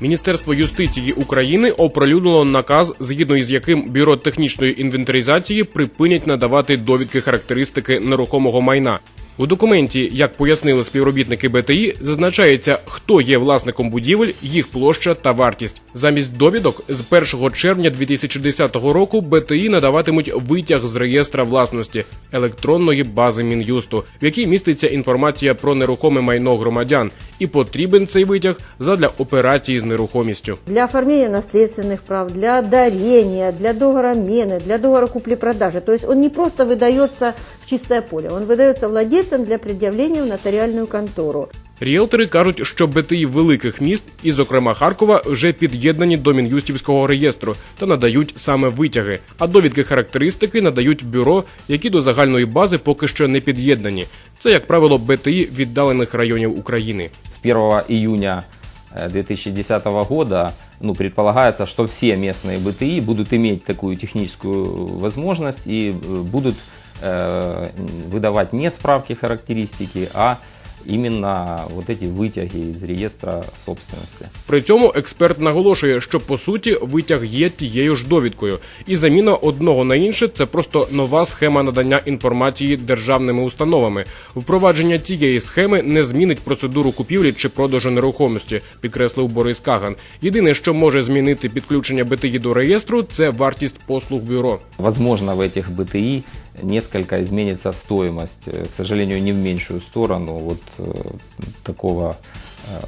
Міністерство юстиції України оприлюднило наказ, згідно із яким бюро технічної інвентаризації припинять надавати довідки характеристики нерухомого майна. У документі, як пояснили співробітники БТІ, зазначається, хто є власником будівель, їх площа та вартість. Замість довідок з 1 червня 2010 року БТІ надаватимуть витяг з реєстра власності електронної бази Мін'юсту, в якій міститься інформація про нерухоме майно громадян, і потрібен цей витяг задля операції з нерухомістю. Для оформления наследственных прав, для дарения, для договора мены, для договора купли-продажи. То есть он не просто выдается в чистое поле, он выдается владельцам для предъявления в нотариальную контору. Ріелтори кажуть, що БТІ великих міст, і, зокрема Харкова, вже під'єднані до Мін'юстівського реєстру та надають саме витяги. А довідки характеристики надають бюро, які до загальної бази поки що не під'єднані. Це, як правило, БТІ віддалених районів України. С 1 июня э, 2010 года ну, предполагается, что все местные БТИ будут иметь такую техническую возможность и э, будут э, выдавать не справки характеристики, а именно вот эти вытяги из реестра собственности. При цьому експерт наголошує, що по суті витяг є тією ж довідкою, і заміна одного на інше це просто нова схема надання інформації державними установами. Впровадження цієї схеми не змінить процедуру купівлі чи продажу нерухомості, підкреслив Борис Каган. Єдине, що може змінити підключення БТІ до реєстру, це вартість послуг бюро. Возможно, в этих БТИ несколько изменится стоимость, э, к сожалению, не в меньшую сторону вот э, такого э,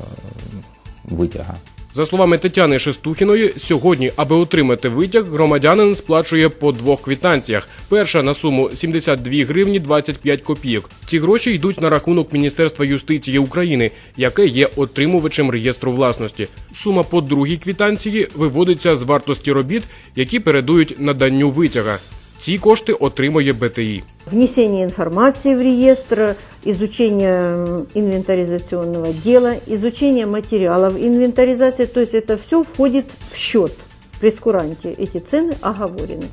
вытяга. За словами Тетяни Шестухіної, сьогодні, аби отримати витяг, громадянин сплачує по двох квитанціях. Перша на суму 72 гривні 25 копійок. Ці гроші йдуть на рахунок Міністерства юстиції України, яке є отримувачем реєстру власності. Сума по другій квитанції виводиться з вартості робіт, які передують наданню витяга. Ці кошти отримує БТІ. Внесение информации в реестр, изучение м, инвентаризационного дела, изучение материалов инвентаризации. То есть это все входит в счет. В прескуранте эти цены оговорены.